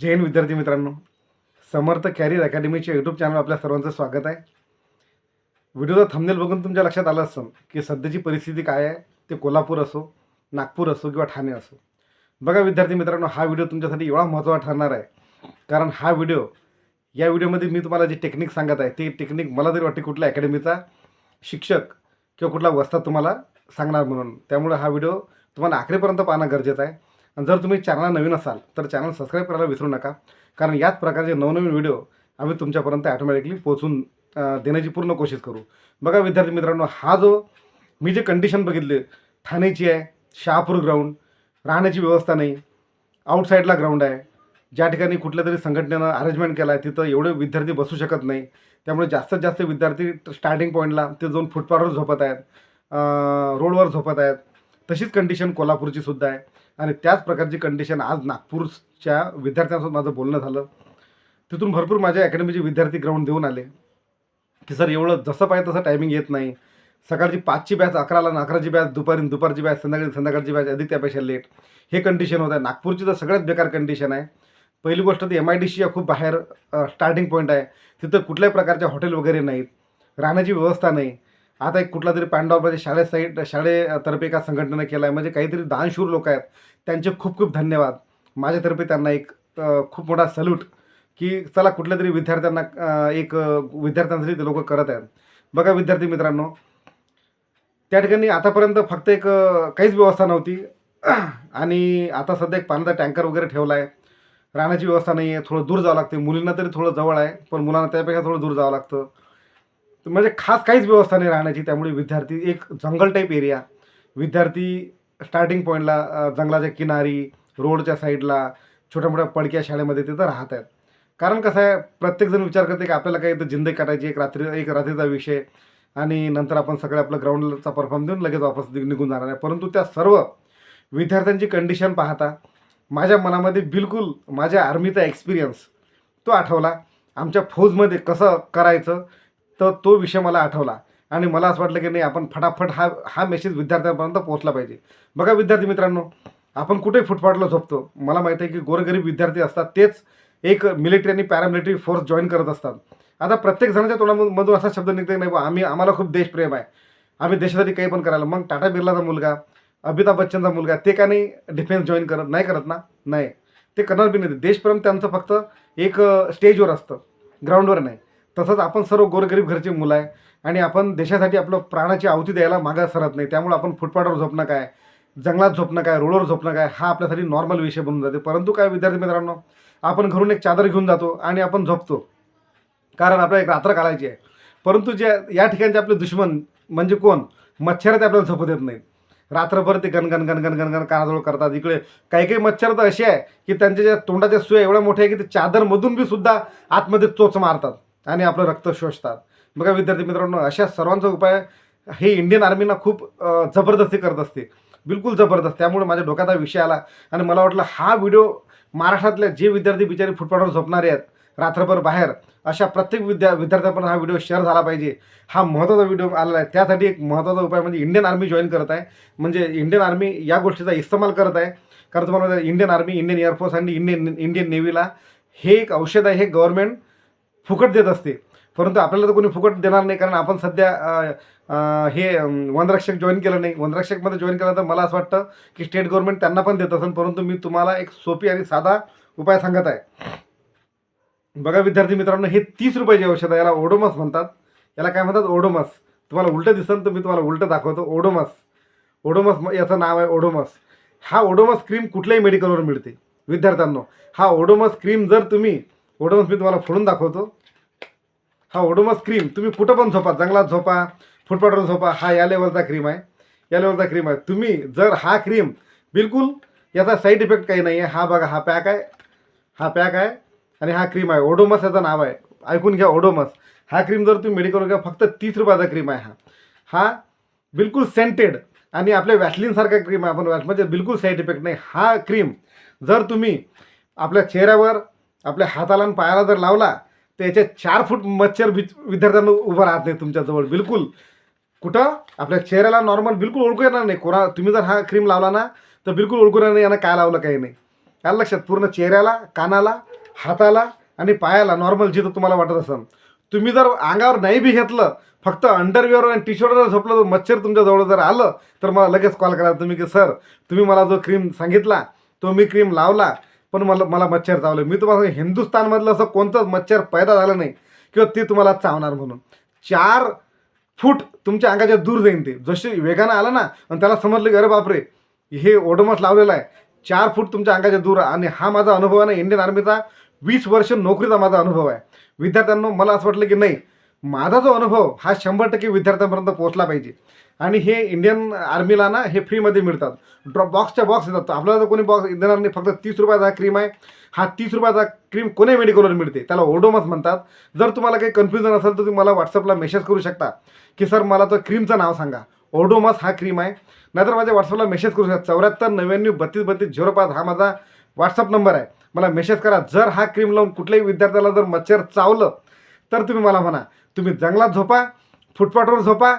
जय हिंद विद्यार्थी मित्रांनो. समर्थ कॅरियर अकॅडमीच्या यूट्यूब चॅनल आपल्या सर्वांचं स्वागत आहे. व्हिडिओचा थंबनेल बघून तुमच्या लक्षात आलं असेल की सध्याची परिस्थिती काय आहे? ते कोल्हापूर असो नागपूर असो किंवा ठाणे असो. बघा विद्यार्थी मित्रांनो हा व्हिडिओ तुमच्यासाठी एवढा महत्त्वाचा ठरणार आहे. कारण हा व्हिडिओ या व्हिडिओमध्ये मी तुम्हाला जे टेक्निक सांगत आहे ते टेक्निक मला तरी वाटते कुठल्या अकॅडमीचा शिक्षक किंवा कुठला वस्ताद तुम्हाला सांगणार म्हणून. त्यामुळे हा व्हिडिओ तुम्हाला आखरीपर्यंत पाहणं गरजेचं आहे. जर तुम्ही चॅनल नवीन असाल तर चॅनल सबस्क्राईब करायला विसरू नका. कारण याच प्रकारचे नवनवीन व्हिडिओ आम्ही तुमच्यापर्यंत ॲटोमॅटिकली पोहोचून देण्याची पूर्ण कोशिश करू. बघा विद्यार्थी मित्रांनो हा जो मी जे कंडिशन बघितले ठाण्याची आहे शहापूर ग्राउंड राहण्याची व्यवस्था नाही आउटसाईडला ग्राउंड आहे ज्या ठिकाणी कुठल्या तरी संघटनेनं अरेंजमेंट केला आहे तिथं एवढे विद्यार्थी बसू शकत नाही. त्यामुळे जास्तीत जास्त विद्यार्थी स्टार्टिंग पॉईंटला ते जाऊन फुटपाथवर झोपत आहेत रोडवर झोपत आहेत. तशीच कंडिशन कोल्हापूरची सुद्धा आहे. आणि त्याच प्रकारची कंडिशन आज नागपूरच्या विद्यार्थ्यांसोबत माझं बोलणं झालं. तिथून भरपूर माझ्या अकॅडमीचे विद्यार्थी ग्राउंड देऊन आले. की सर एवढं जसं पाहिजे तसं टायमिंग येत नाही. सकाळची पाचची बॅच अकराला आणि अकराची बॅच दुपारी दुपारची बॅच संध्याकाळी संध्याकाळची बॅच अधिक त्यापेक्षा लेट हे कंडिशन होत. आहे नागपूरची तर सगळ्यात बेकार कंडिशन आहे. पहिली गोष्ट ती एम आय डी सी खूप बाहेर स्टार्टिंग पॉईंट आहे. तिथं कुठल्याही प्रकारचे हॉटेल वगैरे नाहीत. राहण्याची व्यवस्था नाही. आता एक कुठला तरी पांडवामध्ये शाळे साईड शाळेतर्फे एका संघटनेनं केला आहे म्हणजे काहीतरी दानशूर लोक आहेत. त्यांचे खूप खूप धन्यवाद. माझ्यातर्फे त्यांना एक खूप मोठा सल्यूट की चला कुठल्या तरी विद्यार्थ्यांना एक विद्यार्थ्यांसाठी ते लोक करत आहेत. बघा विद्यार्थी मित्रांनो त्या ठिकाणी आतापर्यंत फक्त एक काहीच व्यवस्था नव्हती. आणि आता सध्या एक पाण्याचा टँकर वगैरे ठेवला आहे राहण्याची व्यवस्था नाही आहे थोडं दूर जावं लागते मुलींना तरी थोडं जवळ आहे. पण मुलांना त्यापेक्षा थोडं दूर जावं लागतं. तर म्हणजे खास काहीच व्यवस्था नाही राहण्याची. त्यामुळे विद्यार्थी एक जंगल टाईप एरिया विद्यार्थी स्टार्टिंग पॉईंटला जंगलाच्या किनारी रोडच्या साईडला छोट्या मोठ्या पडक्या शाळेमध्ये तिथं राहत आहेत कारण कसं आहे प्रत्येकजण विचार करते की आपल्याला काही इथं जिंदगी काढायची एक रात्री एक रात्रीचा विषय आणि नंतर आपण सगळे आपलं ग्राउंडचा परफॉर्म देऊन लगेच वापस निघून जाणार आहे. परंतु त्या सर्व विद्यार्थ्यांची कंडिशन पाहता माझ्या मनामध्ये बिलकुल माझ्या आर्मीचा एक्सपिरियन्स तो आठवला. आमच्या फौजमध्ये कसं करायचं तर तो विषय मला आठवला. आणि मला असं वाटलं की नाही आपण फटाफट हा हा मेसेज विद्यार्थ्यांपर्यंत पोहोचला पाहिजे. बघा विद्यार्थी मित्रांनो आपण कुठे फुटपाटला झोपतो? मला माहिती आहे की गोरगरीब विद्यार्थी असतात तेच एक मिलिटरी आणि पॅरामिलिटरी फोर्स जॉईन करत असतात. आता प्रत्येक जणाच्या तोंडामधून असा शब्द निघते नाही बा आम्ही आम्हाला खूप देशप्रेम आहे. आम्ही देशासाठी काही पण करायला. मग टाटा बिर्लाचा मुलगा अमिताभ बच्चनचा मुलगा ते का नाही डिफेन्स जॉईन करत नाही करत ना? नाही. ते करणार बी नाही. देशप्रेम त्यांचं फक्त एक स्टेजवर असतं. ग्राउंडवर नाही. तसंच आपण सर्व गोरगरीब घरचे मुलं आहे आणि आपण देशासाठी आपलं प्राणाची आहुती द्यायला मागास सरत नाही. त्यामुळे आपण फुटपाटावर झोपणं काय? जंगलात झोपणं काय? रोडवर झोपणं काय? हा आपल्यासाठी नॉर्मल विषय बनून जाते. परंतु काय विद्यार्थी मित्रांनो आपण घरून एक चादर घेऊन जातो आणि आपण झोपतो. कारण आपल्याला एक रात्र काढायची आहे. परंतु जे या ठिकाणचे आपले दुश्मन म्हणजे कोण? मच्छर ते आपल्याला झोपू देत नाहीत. रात्रभर ते गणगण गणगण गणगण कानाजवळ करतात. इकडे काही काही मच्छर तर असे आहे की त्यांच्या ज्या तोंडाच्या सुया एवढ्या मोठ्या आहे की ते चादरमधून बी सुद्धा आतमध्ये चोच मारतात. आणि आपलं रक्त शोषतात. बघा विद्यार्थी मित्रांनो अशा सर्वांचा उपाय हे इंडियन आर्मीना खूप जबरदस्ती करत असते. बिलकुल जबरदस्त. त्यामुळे माझ्या डोक्यात हा विषय आला आणि मला वाटलं हा व्हिडिओ महाराष्ट्रातल्या जे विद्यार्थी बिचारे फुटपाथवर झोपणारे आहेत रात्रभर बाहेर अशा प्रत्येक विद्या विद्यार्थ्यापर्यंत हा व्हिडिओ शेअर झाला पाहिजे. हा महत्त्वाचा व्हिडिओ आलेला आहे. त्यासाठी एक महत्त्वाचा उपाय म्हणजे इंडियन आर्मी जॉईन करत आहे. म्हणजे इंडियन आर्मी या गोष्टीचा इस्तेमाल करत आहे. कारण तुम्हाला Indian army Indian air force आणि इंडियन इंडियन नेव्हीला हे एक औषध आहे हे गव्हर्मेंट फुकट देत असते. परंतु आपल्याला तर कोणी फुकट देणार नाही कारण आपण सध्या हे वनरक्षक जॉईन केलं नाही. वनरक्षकमध्ये जॉईन केलं तर मला असं वाटतं की स्टेट गव्हर्नमेंट त्यांना पण देत असेल परंतु मी तुम्हाला एक सोपी आणि साधा उपाय सांगत आहे. बघा विद्यार्थी मित्रांनो हे तीस रुपयाचे औषध आहे. याला ओडोमस म्हणतात. याला काय म्हणतात? ओडोमस. तुम्हाला उलटं दिसेल तर मी तुम्हाला उलटं दाखवतो. ओडोमस. ओडोमस याचं नाव आहे ओडोमस. हा ओडोमस क्रीम कुठल्याही मेडिकलवर मिळते. विद्यार्थ्यांनो हा ओडोमस क्रीम जर तुम्ही ओडोमस मी तुम्हाला फोडून दाखवतो. हा ओडोमस क्रीम तुम्ही कुठं पण झोपा जंगलात झोपा फुटपाटवर झोपा हा या लेवलचा क्रीम आहे. या लेवलचा क्रीम आहे. तुम्ही जर हा क्रीम बिलकुल याचा साईड इफेक्ट काही नाही आहे हा बघा हा पॅक आहे हा पॅक आहे आणि हा क्रीम आहे. ओडोमस याचं नाव आहे. ऐकून घ्या ओडोमस. हा क्रीम जर तुम्ही मेडिकलवर घ्या फक्त तीस रुपयाचा क्रीम आहे हा. हा बिलकुल सेंटेड आणि आपल्या वॅसलिनसारखा क्रीम आहे आपण वॅस म्हणजे बिलकुल साईड इफेक्ट नाही. हा क्रीम जर तुम्ही आपल्या चेहऱ्यावर आपल्या हाताला आणि पायाला जर लावला त्याच्या चार फूट मच्छर विद्यार्थ्यांना उभं राहत नाही तुमच्याजवळ. बिलकुल. कुठं? आपल्या चेहऱ्याला नॉर्मल बिलकुल ओळखू येणार नाही. कोणा तुम्ही जर हा क्रीम लावला ना तर बिलकुल ओळखू येणार नाही. यांना काय लावलं काही नाही. याला लक्षात. पूर्ण चेहऱ्याला कानाला हाताला आणि पायाला नॉर्मल जिथं तुम्हाला वाटत असेल. तुम्ही जर अंगावर नाही बी घेतलं फक्त अंडरवेअर आणि टी शर्टवर झोपलं तर मच्छर तुमच्याजवळ जर आलं तर मला लगेच कॉल करा. तुम्ही की सर तुम्ही मला जो क्रीम सांगितला तो मी क्रीम लावला पण मला मला मच्छर चावलं. मी तुम्हाला हिंदुस्थानमधलं असं कोणतंच मच्छर पैदा झालं नाही किंवा ते तुम्हाला चावणार म्हणून. चार फूट तुमच्या अंगाच्या दूर जाईन ते. जसे वेगानं आलं ना आणि त्याला समजलं की अरे बापरे हे ओडोमस लावलेलं आहे. चार फूट तुमच्या अंगाच्या दूर आहे. आणि हा माझा अनुभव आहे ना इंडियन आर्मीचा वीस वर्ष नोकरीचा माझा अनुभव आहे. विद्यार्थ्यांना मला असं वाटलं की नाही माझा जो अनुभव हा शंभर टक्के विद्यार्थ्यांपर्यंत पोहोचला पाहिजे. आणि हे इंडियन आर्मीला ना हे फ्रीमध्ये मिळतात. ड्रॉप बॉक्सच्या बॉक्स येतात. आपल्याला जर कोणी बॉक्स देणार नाही फक्त तीस रुपयाचा क्रीम आहे. हा तीस रुपयाचा क्रीम कोणी मेडिकलवर मिळते? त्याला ओडोमस म्हणतात. जर तुम्हाला काही कन्फ्युजन असेल तर तुम्ही मला व्हॉट्सअपला मेसेज करू शकता. की सर मला तो क्रीमचं नाव सांगा. ओडोमस हा क्रीम आहे. नाहीतर माझ्या व्हॉट्सअपला मेसेज करू शकता. चौऱ्याहत्तर नव्याण्णव बत्तीस बत्तीस झिरो पाच हा माझा व्हॉट्सअप नंबर आहे. मला मेसेज करा. जर हा क्रीम लावून कुठल्याही विद्यार्थ्याला जर मच्छर चावलं तर तुम्ही मला म्हणा. तुम्ही जंगलात झोपा फुटपाथवर झोपा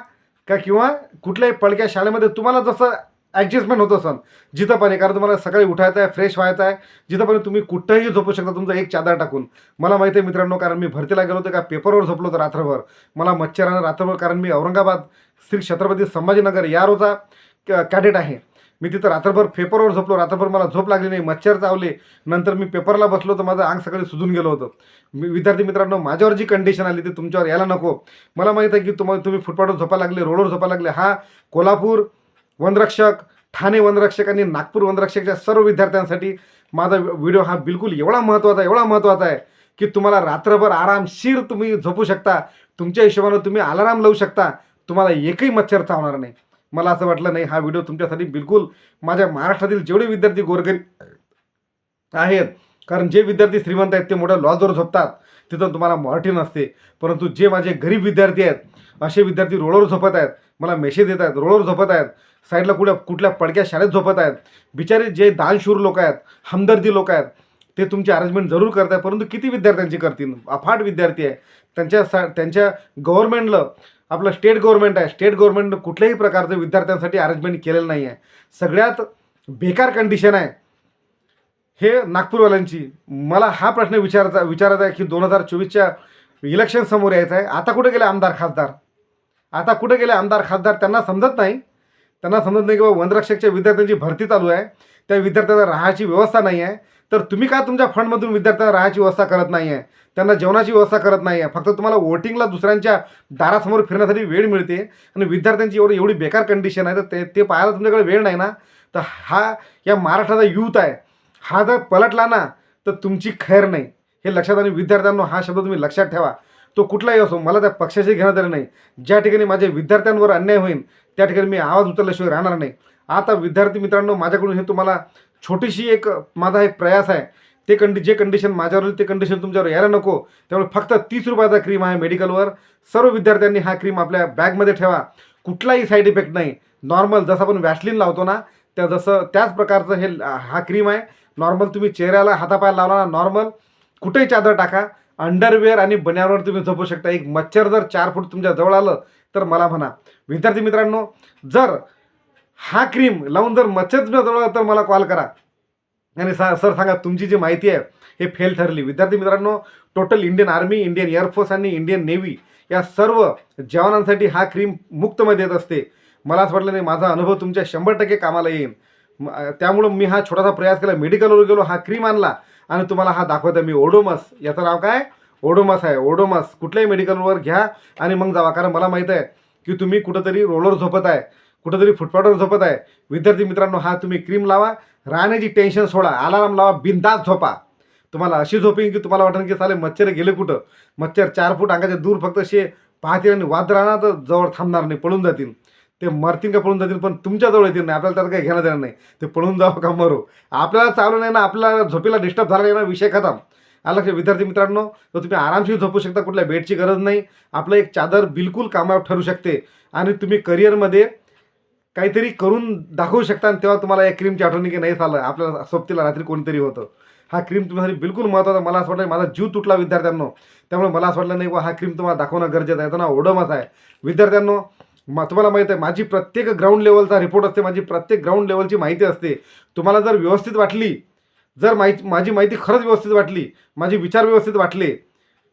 का किंवा कुठल्याही पडक्या शाळेमध्ये तुम्हाला जसं ॲडजस्टमेंट होत असन जिथं पण आहे कारण तुम्हाला सकाळी उठायचं आहे फ्रेश व्हायचं आहे जिथं पण तुम्ही कुठंही झोपू शकता तुमचं एक चादर टाकून. मला माहिती आहे मित्रांनो कारण मी भरतीला गेलो होतो का पेपरवर झोपलो होतो रात्रभर. मला मच्छरानं रात्रभर कारण मी औरंगाबाद श्री छत्रपती संभाजीनगर या रोजा कॅडेट आहे. मी तिथं रात्रभर पेपरवर झोपलो रात्रभर मला झोप लागली नाही मच्छर चावले. नंतर मी पेपरला बसलो तर माझं अंग सकाळी सुजून गेलं होतं. मी विद्यार्थी मित्रांनो माझ्यावर जी कंडिशन आली ती तुमच्यावर यायला नको. मला माहीत आहे की तुम्हाला तुम्ही फुटपाथवर झोपा लागले रोडवर झोपा लागले. हा कोल्हापूर वनरक्षक ठाणे वनरक्षक आणि नागपूर वनरक्षकच्या सर्व विद्यार्थ्यांसाठी माझा व्हिडिओ हा बिलकुल एवढा महत्त्वाचा आहे एवढा महत्त्वाचा आहे की तुम्हाला रात्रभर आरामशीर तुम्ही झोपू शकता. तुमच्या हिशोबानं तुम्ही अलाराम लावू शकता. तुम्हाला एकही मच्छर चावणार नाही. मला असं वाटलं नाही हा व्हिडिओ तुमच्यासाठी बिलकुल माझ्या महाराष्ट्रातील जेवढे विद्यार्थी गोरगरीब आहेत कारण जे विद्यार्थी श्रीमंत आहेत ते मोठ्या लॉजवर झोपतात तिथं तुम्हाला मराठी नसते. परंतु जे माझे गरीब विद्यार्थी आहेत असे विद्यार्थी रोडवर झोपत आहेत मला मेसेज येत आहेत रोडवर झोपत आहेत साईडला कुठल्या कुठल्या पडक्या शाळेत झोपत आहेत बिचारे जे दानशूर लोक आहेत हमदर्दी लोक आहेत ते तुमची अरेंजमेंट जरूर करत आहेत परंतु किती विद्यार्थ्यांची करतील? अफाट विद्यार्थी आहे. त्यांच्या सा त्यांच्या गव्हर्मेंटला आपलं स्टेट गव्हर्नमेंट आहे. स्टेट गव्हर्मेंटनं कुठल्याही प्रकारचं विद्यार्थ्यांसाठी अरेंजमेंट केलेलं नाही आहे सगळ्यात बेकार कंडिशन आहे. हे नागपूरवाल्यांची. मला हा प्रश्न विचारायचा विचारायचा आहे की दोन हजार चोवीसच्या इलेक्शन समोर यायचं आहे. आता कुठे गेले आमदार खासदार? आता कुठे गेले आमदार खासदार त्यांना समजत नाही. त्यांना समजत नाही की बाबा वनरक्षकच्या विद्यार्थ्यांची भरती चालू आहे. त्या विद्यार्थ्यांना राहायची व्यवस्था नाही आहे तर तुम्ही का तुमच्या फंडमधून विद्यार्थ्यांना राहायची व्यवस्था करत नाही आहे त्यांना जेवणाची व्यवस्था करत नाही आहे फक्त तुम्हाला वोटिंगला दुसऱ्यांच्या दारासमोर फिरण्यासाठी वेळ मिळते आणि विद्यार्थ्यांची एवढी एवढी बेकार कंडिशन आहे. तर ते ते पाहायला तुमच्याकडे वेळ नाही ना? तर हा या महाराष्ट्राचा यूथ आहे. हा जर पलटला ना तर तुमची खैर नाही. हे लक्षात आणि विद्यार्थ्यांना हा शब्द तुम्ही लक्षात ठेवा. तो कुठलाही असो मला त्या पक्षाशी घेणं तरी नाही. ज्या ठिकाणी माझ्या विद्यार्थ्यांवर अन्याय होईल त्या ठिकाणी मी आवाज उचलल्याशिवाय राहणार नाही. आता विद्यार्थी मित्रांनो माझ्याकडून हे तुम्हाला छोटीशी एक माझा एक प्रयास आहे. ते कंडि जे कंडिशन माझ्यावर ते कंडिशन तुमच्यावर यायला नको. त्यामुळे फक्त तीस रुपयाचा क्रीम आहे मेडिकलवर सर्व विद्यार्थ्यांनी हा क्रीम आपल्या बॅगमध्ये ठेवा. कुठलाही साईड इफेक्ट नाही. नॉर्मल जसं आपण वॅसलिन लावतो ना त्या जसं त्याच प्रकारचं हे हा क्रीम आहे. नॉर्मल तुम्ही चेहऱ्याला हातापायाला लावला ना नॉर्मल कुठेही चादर टाका. अंडरवेअर आणि बन्यावर तुम्ही झोपू शकता. एक मच्छर जर चार फूट तुमच्या जवळ आलं तर मला म्हणा. विद्यार्थी मित्रांनो जर हा क्रीम लावून जर मच्छर तुमच्या जवळ तर मला कॉल करा. आणि सा सर सांगा तुमची जी माहिती आहे हे फेल ठरली. विद्यार्थी मित्रांनो total Indian army Indian air force आणि इंडियन नेव्ही या सर्व जवानांसाठी हा क्रीम मुक्तमध्ये येत असते. मला असं वाटलं नाही माझा अनुभव तुमच्या शंभर टक्के कामाला येईल. त्यामुळं मी हा छोटासा प्रयास केला. मेडिकलवर गेलो हा क्रीम आणला. आणि तुम्हाला हा दाखवतो मी ओडोमस याचं नाव काय? ओडोमस आहे. ओडोमस कुठल्याही मेडिकलवर घ्या आणि मग जावा. कारण मला माहीत आहे की तुम्ही कुठंतरी रोलर झोपत आहे. कुठंतरी फुटपाटवर झोपत आहे. विद्यार्थी मित्रांनो हा तुम्ही क्रीम लावा. राहण्याची टेन्शन सोडा. अलाराम लावा. बिंदास झोपा. तुम्हाला अशी झोपेन की तुम्हाला वाटेल की चालेल मच्छर गेले कुठं? मच्छर चार फूट अंगाच्या दूर फक्त शे पाहतील आणि वाद राहणार तर जवळ थांबणार नाही. पळून जातील. ते मरतील का पळून जातील पण तुमच्याजवळ येतील नाही. आपल्याला त्यात काही घेणं देणार नाही. ते पळून जावं का मरू? आपल्याला चालू नाही ना आपल्याला झोपेला डिस्टर्ब झाला नाही ना विषय खतम. आला लक्ष विद्यार्थी मित्रांनो तर तुम्ही आरामशीर झोपू शकता. कुठल्या बेडची गरज नाही. आपलं एक चादर बिलकुल कामावर ठरू शकते. आणि तुम्ही करिअरमध्ये काहीतरी करून दाखवू शकता आणि तेव्हा तुम्हाला या क्रीमची आठवणी की नाही झालं आपल्याला सोबतीला रात्री कोणतरी होतं. हा क्रीम तुमच्यासाठी बिलकुल महत्त्वाचा मला असं वाटलं माझा जीव तुटला विद्यार्थ्यांनो. त्यामुळे मला असं वाटलं नाही बा हा क्रीम तुम्हाला दाखवणं गरजेचं आहे. त्यांना ओढमच आहे. विद्यार्थ्यांनो मा तुम्हाला माहीत आहे माझी प्रत्येक ग्राउंड लेवलचा रिपोर्ट असते माझी प्रत्येक ग्राउंड लेवलची माहिती असते. तुम्हाला जर व्यवस्थित वाटली जर माहिती माझी माहिती खरंच व्यवस्थित वाटली माझे विचार व्यवस्थित वाटले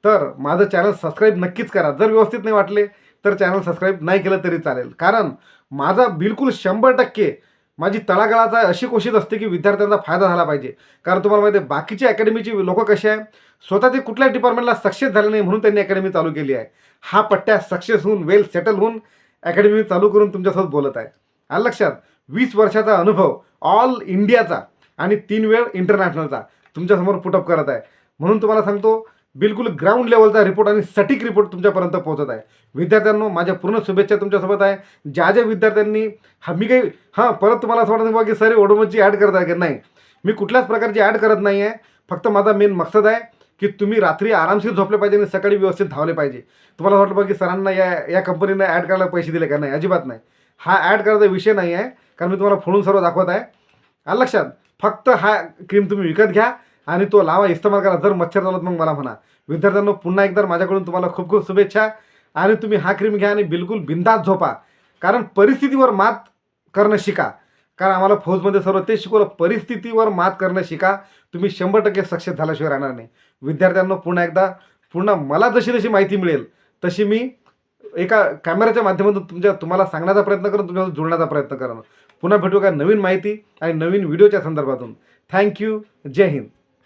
तर माझं चॅनल सबस्क्राईब नक्कीच करा. जर व्यवस्थित नाही वाटले तर चॅनल सबस्क्राईब नाही केलं तरी चालेल. कारण माझा बिलकुल शंभर टक्के माझी तळागाळाचा अशी कोशिश असते की विद्यार्थ्यांचा फायदा झाला पाहिजे. कारण तुम्हाला माहिती आहे बाकीची अकॅडमीची लोक कसे आहे स्वतः ते कुठल्याच डिपार्टमेंटला सक्सेस झाले नाही म्हणून त्यांनी अकॅडमी चालू केली आहे. हा पट्ट्या सक्सेस होऊन वेल सेटल होऊन अकॅडमी चालू करून तुमच्यासोबत बोलत आहे. आलं लक्षात वीस वर्षाचा अनुभव ऑल इंडियाचा आणि तीन वेळ इंटरनॅशनलचा तुमच्यासमोर पुटअप करत आहे. म्हणून तुम्हाला सांगतो बिलकुल ग्राउंड लेवलचा रिपोर्ट आणि सटीक रिपोर्ट तुमच्यापर्यंत पोहोचत आहे. विद्यार्थ्यांनो माझ्या पूर्ण शुभेच्छा तुमच्यासोबत आहे. ज्या ज्या विद्यार्थ्यांनी हा मी काही हां परत तुम्हाला असं वाटतं बघा की सर ओडोमोची ॲड करत आहे की नाही. मी कुठल्याच प्रकारची ॲड करत नाही आहे फक्त माझा मेन मकसद आहे की तुम्ही रात्री आरामशीर झोपले पाहिजे आणि सकाळी व्यवस्थित धावले पाहिजे. तुम्हाला वाटलं बघा की सरांना या या कंपनीनं ॲड करायला पैसे दिले का नाही? अजिबात नाही. हा ॲड करायचा विषय नाही आहे कारण मी तुम्हाला फोडून सर्व दाखवत आहे. लक्षात फक्त हा क्रीम तुम्ही विकत घ्या. आणि तो लावा इस्तेमाल करा जर मच्छर झाला मग मला म्हणा. विद्यार्थ्यांना पुन्हा एकदा माझ्याकडून तुम्हाला खूप खूप शुभेच्छा. आणि तुम्ही हा क्रीम घ्या आणि बिलकुल बिंदास झोपा. कारण परिस्थितीवर मात करणं शिका. कारण आम्हाला फौजमध्ये सर्व ते शिकवलं परिस्थितीवर मात करणं शिका. तुम्ही शंभर टक्के सक्सेस झाल्याशिवाय राहणार नाही. विद्यार्थ्यांना पुन्हा एकदा पुन्हा मला जशी जशी माहिती मिळेल तशी मी एका कॅमेऱ्याच्या माध्यमातून तुमच्या तुम्हाला सांगण्याचा प्रयत्न करून तुमच्यासोबत जुळण्याचा प्रयत्न करणं पुन्हा भेटू का नवीन माहिती आणि नवीन व्हिडिओच्या संदर्भातून. थँक्यू जय हिंद